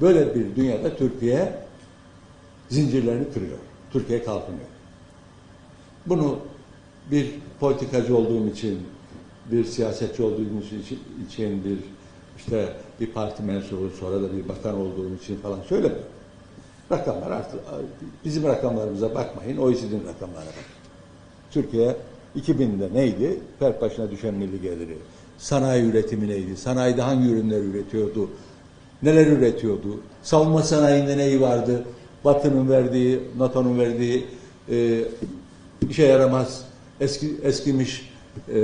Böyle bir dünyada Türkiye zincirlerini kırıyor. Türkiye kalkınıyor. Bunu bir politikacı olduğum için, bir siyasetçi olduğum için, bir işte bir parti mensubu sonra da bir bakan olduğum için falan söylemiyorum. Rakamlar artık bizim rakamlarımıza bakmayın, OECD'nin rakamlarına bakın. Türkiye 2000'de neydi? Per başına düşen milli geliri. Sanayi üretimi neydi? Sanayide hangi ürünler üretiyordu? Neler üretiyordu? Savunma sanayinde neyi vardı? Batı'nın verdiği, NATO'nun verdiği e, işe yaramaz, eski eskimiş, e,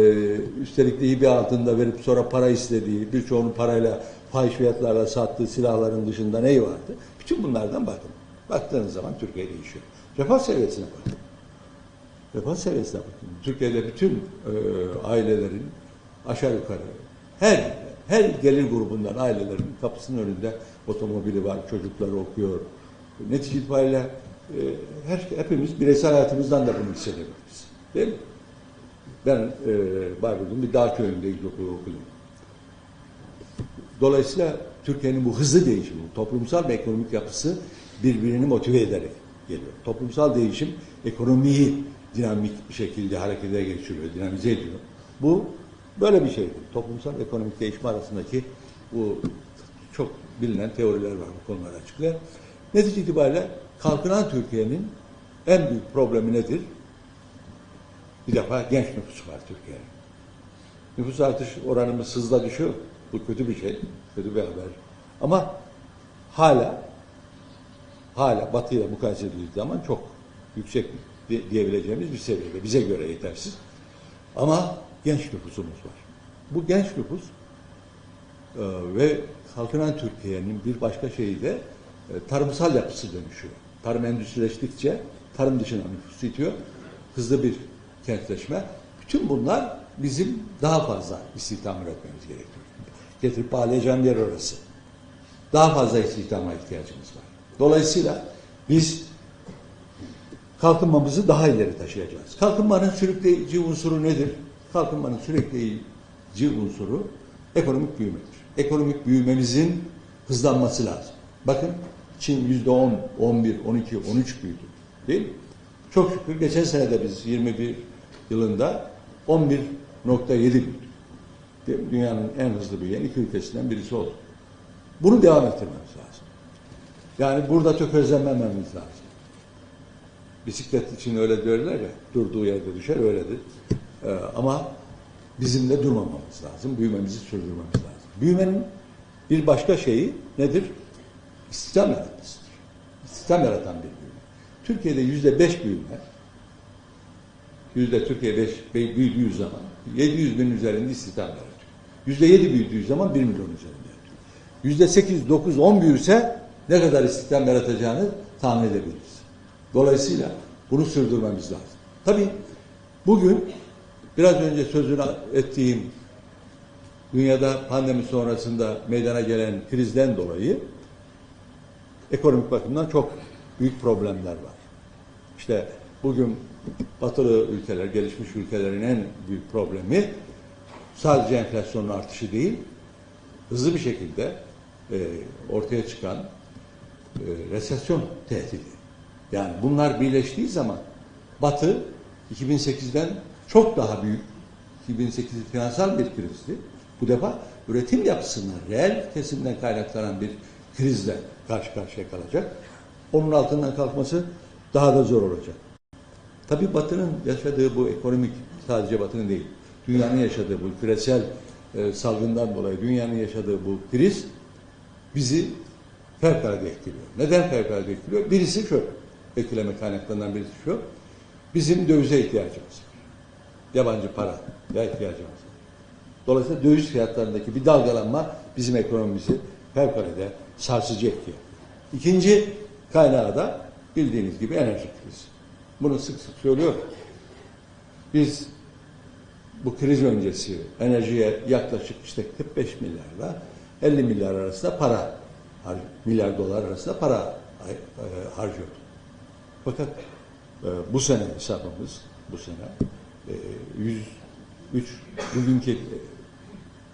üstelik de bir altında verip sonra para istediği, birçoğunu parayla, fahiş fiyatlarla sattığı silahların dışında neyi vardı? Bütün bunlardan bakın. Baktığınız zaman Türkiye değişiyor. Refah seviyesine bakın. Refah seviyesine bakın. Türkiye'de bütün e, ailelerin aşağı yukarı her her gelir grubundan ailelerin kapısının önünde otomobili var, çocukları okuyor. Netice itibariyle e, her, hepimiz bireysel hayatımızdan da bunu hissediyoruz. Değil mi? Ben e, Bayburt'un bir dağ köyünde ilkokulu okudum. Dolayısıyla Türkiye'nin bu hızlı değişimi, toplumsal ve ekonomik yapısı birbirini motive ederek geliyor. Toplumsal değişim ekonomiyi dinamik bir şekilde harekete geçiriyor, dinamize ediyor. Bu böyle bir şeydir. Toplumsal ekonomik değişim arasındaki bu çok bilinen teoriler var bu konuları açıklayan. Netice itibariyle kalkınan Türkiye'nin en büyük problemi nedir? Bir defa genç nüfusu var Türkiye'nin. Nüfus artış oranımız hızla düşüyor. Bu kötü bir şey, kötü bir haber. Ama hala hala Batı ile mukayese edildiği zaman çok yüksek diyebileceğimiz bir seviyede. Bize göre yetersiz. Ama genç nüfusumuz var. Bu genç nüfus e, ve kalkınan Türkiye'nin bir başka şeyi de e, tarımsal yapısı dönüşüyor. Tarım endüstrileştikçe tarım dışına nüfus itiyor. Hızlı bir kentleşme. Bütün bunlar bizim daha fazla istihdam üretmemiz gerekiyor. Getirip bağlayacağım yer orası. Daha fazla istihdama ihtiyacımız var. Dolayısıyla biz kalkınmamızı daha ileri taşıyacağız. Kalkınmanın sürükleyici unsuru nedir? Kalkınmanın sürükleyici unsuru ekonomik büyümedir. Ekonomik büyümemizin hızlanması lazım. Bakın Çin yüzde 10, 11, 12, 13 büyüdü. Değil mi? Çok şükür geçen sene de biz 21 yılında 11.7 büyüdük. Dünyanın en hızlı büyüyen iki ülkesinden birisi oldu. Bunu devam ettirmemiz lazım. Yani burada tökezlenmememiz lazım. Bisiklet için öyle diyorlar ya, durduğu yerde düşer öyledir. Ee, ama bizim de durmamamız lazım, büyümemizi sürdürmemiz lazım. Büyümenin bir başka şeyi nedir? İstihdam yaratmasıdır. İstihdam yaratan bir büyüme. Türkiye'de yüzde beş büyüme, yüzde Türkiye beş büyüdüğü zaman 700 bin üzerinde istihdam yaratıyor. Yüzde yedi büyüdüğü zaman bir milyon üzerinde yaratıyor. Yüzde sekiz, dokuz, on büyürse ne kadar istihdam yaratacağını tahmin edebiliriz. Dolayısıyla bunu sürdürmemiz lazım. Tabii bugün biraz önce sözünü ettiğim dünyada pandemi sonrasında meydana gelen krizden dolayı ekonomik bakımdan çok büyük problemler var. İşte bugün batılı ülkeler, gelişmiş ülkelerin en büyük problemi sadece enflasyonun artışı değil, hızlı bir şekilde e, ortaya çıkan e, resesyon tehdidi. Yani bunlar birleştiği zaman Batı 2008'den çok daha büyük 2008 finansal bir krizdi. Bu defa üretim yapısından, reel kesimden kaynaklanan bir krizle karşı karşıya kalacak. Onun altından kalkması daha da zor olacak. Tabii Batı'nın yaşadığı bu ekonomik, sadece Batı'nın değil, dünyanın yaşadığı bu küresel e, salgından dolayı dünyanın yaşadığı bu kriz bizi fevkalade etkiliyor. Neden fevkalade etkiliyor? Birisi şu, etkileme kaynaklarından birisi şu, bizim dövize ihtiyacımız var. Yabancı para ihtiyacımız var. Dolayısıyla döviz fiyatlarındaki bir dalgalanma bizim ekonomimizi fevkalade sarsıcı etkiye. İkinci kaynağı da bildiğiniz gibi enerji krizi. Bunu sık sık söylüyorum. Biz bu kriz öncesi enerjiye yaklaşık işte 45 milyarla 50 milyar arasında para, milyar dolar arasında para e, harcıyorduk. Fakat e, bu sene hesabımız, bu sene 103 bugünkü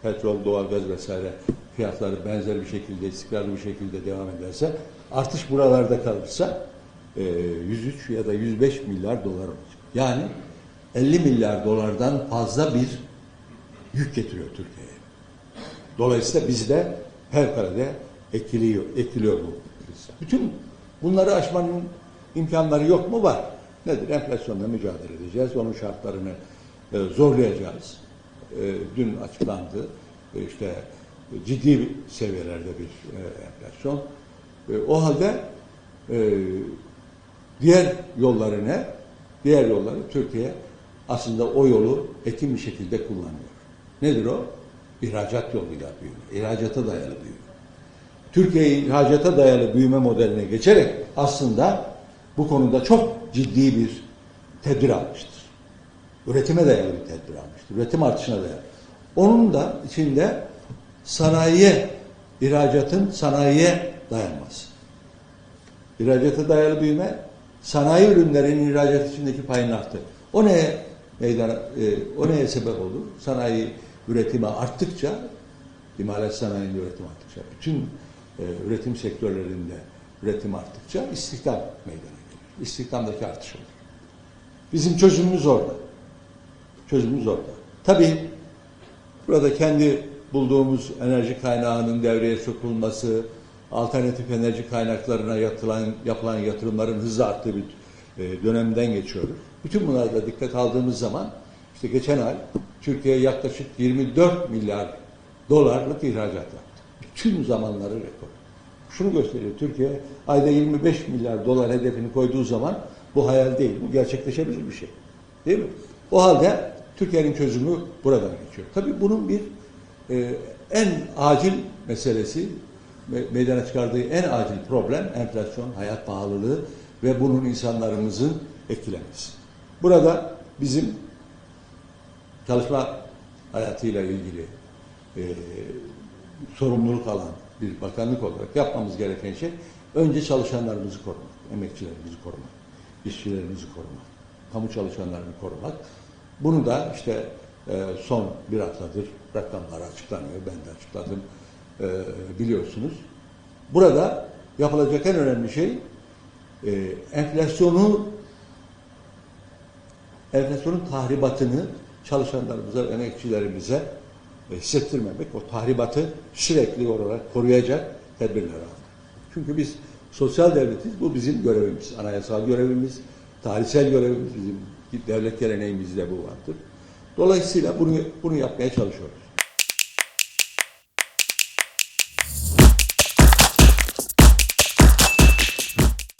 petrol, doğalgaz vesaire fiyatları benzer bir şekilde, istikrarlı bir şekilde devam ederse, artış buralarda kalırsa e, 103 ya da 105 milyar dolar olacak. Yani 50 milyar dolardan fazla bir yük getiriyor Türkiye'ye. Dolayısıyla bizde fevkalade etkiliyor, etkiliyor bu. Bütün bunları aşmanın imkanları yok mu? Var. Nedir? Enflasyonla mücadele edeceğiz. Onun şartlarını e, zorlayacağız. E, dün açıklandı. E, işte ciddi bir seviyelerde bir e, enflasyon. E, o halde e, diğer yolları ne? Diğer yolları Türkiye aslında o yolu etkin bir şekilde kullanıyor. Nedir o? İhracat yoluyla büyüme. İhracata dayalı büyüme. Türkiye ihracata dayalı büyüme modeline geçerek aslında bu konuda çok ciddi bir tedbir almıştır. Üretime dayalı bir tedbir almıştır. Üretim artışına dayalı. Onun da içinde sanayiye, ihracatın sanayiye dayanması. İhracata dayalı büyüme, sanayi ürünlerinin ihracat içindeki payını arttı. O neye meydana, e, o neye sebep olur? Sanayi üretimi arttıkça, imalat sanayinin üretimi arttıkça, bütün e, üretim sektörlerinde üretim arttıkça istihdam meydana gelir. İstihdamdaki artış olur. Bizim çözümümüz orada. Çözümümüz orada. Tabii burada kendi bulduğumuz enerji kaynağının devreye sokulması, alternatif enerji kaynaklarına yatılan, yapılan yatırımların hızla arttığı bir e, dönemden geçiyoruz. Bütün bunlara da dikkat aldığımız zaman işte geçen ay Türkiye yaklaşık 24 milyar dolarlık ihracat yaptı. Bütün zamanları rekor. Şunu gösteriyor Türkiye ayda 25 milyar dolar hedefini koyduğu zaman bu hayal değil, bu gerçekleşebilir bir şey. Değil mi? O halde Türkiye'nin çözümü buradan geçiyor. Tabii bunun bir e, en acil meselesi me- meydana çıkardığı en acil problem enflasyon, hayat pahalılığı ve bunun insanlarımızın etkilemesi. Burada bizim çalışma hayatıyla ilgili e, sorumluluk alan bir bakanlık olarak yapmamız gereken şey önce çalışanlarımızı korumak, emekçilerimizi korumak, işçilerimizi korumak, kamu çalışanlarını korumak. Bunu da işte e, son bir haftadır rakamlar açıklanıyor, ben de açıkladım e, biliyorsunuz. Burada yapılacak en önemli şey e, enflasyonu enflasyonun tahribatını çalışanlarımıza, emekçilerimize hissettirmemek, o tahribatı sürekli olarak koruyacak tedbirler almak. Çünkü biz sosyal devletiz, bu bizim görevimiz, anayasal görevimiz, tarihsel görevimiz, bizim devlet geleneğimizde bu vardır. Dolayısıyla bunu bunu yapmaya çalışıyoruz.